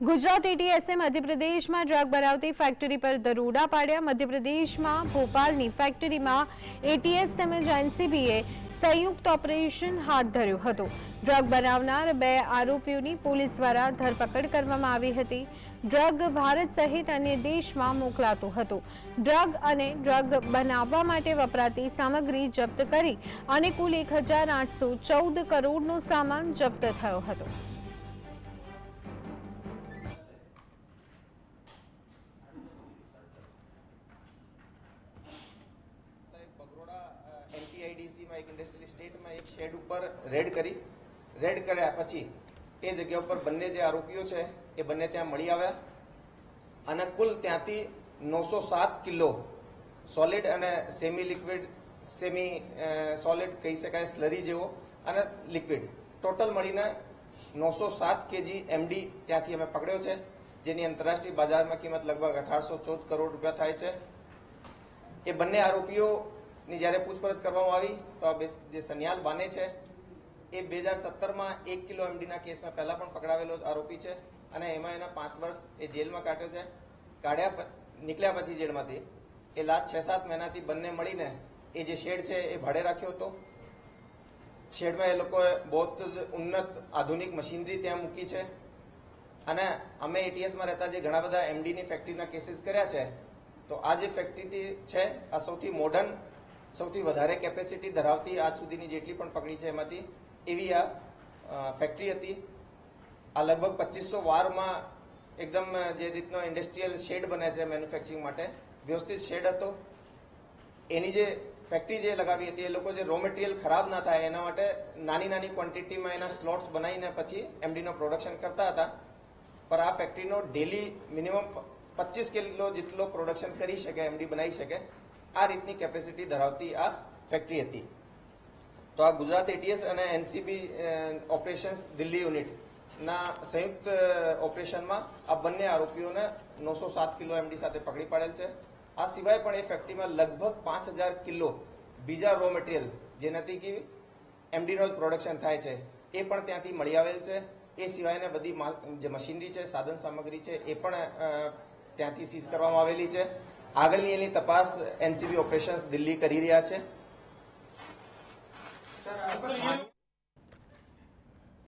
ગુજરાત એટીએસએ મધ્યપ્રદેશમાં ડ્રગ બનાવતી ફેક્ટરી પર દરોડા પાડ્યા. મધ્યપ્રદેશમાં ભોપાલની ફેક્ટરીમાં એટીએસ તેમજ એનસીબીએ સંયુક્ત ઓપરેશન હાથ ધર્યું હતું. ડ્રગ બનાવનાર બે આરોપીઓની પોલીસ દ્વારા ધરપકડ કરવામાં આવી હતી. ડ્રગ ભારત સહિત અન્ય દેશમાં મોકલાતું હતું. ડ્રગ અને ડ્રગ બનાવવા માટે વપરાતી સામગ્રી જપ્ત કરી અને કુલ એક કરોડનો સામાન જપ્ત થયો હતો. એનટીઆઈડીસીમાં એક ઇન્ડસ્ટ્રીયલ સ્ટેટમાં એક શેડ ઉપર રેડ કરી. રેડ કર્યા પછી એ જગ્યા ઉપર બંને જે આરોપીઓ છે એ બંને ત્યાં મળી આવ્યા અને કુલ ત્યાંથી નવસો સાત કિલો સોલિડ અને સેમી લિક્વિડ સેમી સોલિડ કહી શકાય સ્લરી જેવો અને લિક્વિડ ટોટલ મળીને નવસો સાત કેજી એમડી ત્યાંથી અમે પકડ્યો છે, જેની આંતરરાષ્ટ્રીય બજારમાં કિંમત લગભગ અઢારસો ચૌદ કરોડ રૂપિયા થાય છે. એ બંને આરોપીઓની જ્યારે પૂછપરછ કરવામાં આવી, તો આ જે સન્યાલ બાને છે, એ બે હજાર સત્તરમાં એક કિલો એમડીના કેસમાં પહેલાં પણ પકડાવેલો આરોપી છે અને એમાં એના પાંચ વર્ષ એ જેલમાં કાઢ્યો છે. કાઢ્યા નીકળ્યા પછી જેલમાંથી એ લાસ્ટ છ સાત મહિનાથી બંને મળીને એ જે શેડ છે એ ભાડે રાખ્યો હતો. શેડમાં એ લોકોએ બહુ જ ઉન્નત આધુનિક મશીનરી ત્યાં મૂકી છે. અને અમે એટીએસમાં રહેતા જે ઘણા બધા એમડીની ફેક્ટરીના કેસીસ કર્યા છે, તો આ જે ફેક્ટરી છે, આ સૌથી મોડર્ન સૌથી વધારે કેપેસિટી ધરાવતી આજ સુધીની જેટલી પણ પકડી છે એમાંથી, એવી આ ફેક્ટરી હતી. આ લગભગ પચીસો વારમાં એકદમ જે રીતનો ઇન્ડસ્ટ્રીયલ શેડ બને છે મેન્યુફેક્ચરિંગ માટે, વ્યવસ્થિત શેડ હતો. એની જે ફેક્ટરી જે લગાવી હતી, એ લોકો જે રો મટીરિયલ ખરાબ ના થાય, એના માટે નાની નાની ક્વોન્ટિટીમાં એના સ્લોટ્સ બનાવીને પછી એમડીનો પ્રોડક્શન કરતા હતા. પર આ ફેક્ટરીનો ડેલી મિનિમમ પચીસ કિલો જેટલો પ્રોડક્શન કરી શકે એમડી બનાવી શકે. આ રીતની કેપેસિટી ધરાવતી આ ફેક્ટરી હતી. તો આ ગુજરાત એટીએસ અને એનસીબી ઓપરેશન્સ દિલ્હી યુનિટ ના સંયુક્ત ઓપરેશનમાં આ બંને આરોપીઓને નવસો સાત કિલો એમડી સાથે પકડી પાડેલ છે. આ સિવાય પણ એ ફેક્ટરીમાં લગભગ પાંચ હજાર કિલો બીજા રો મટીરિયલ જેનાથી કે એમડીનો જ પ્રોડક્શન થાય છે, એ પણ ત્યાંથી મળી આવેલ છે. એ સિવાયને બધી જે મશીનરી છે, સાધન સામગ્રી છે, એ પણ ત્યાંથી સીઝ કરવામાં આવેલી છે. આગળની એની તપાસ એનસીબી ઓપરેશન્સ દિલ્હી કરી રહ્યા છે.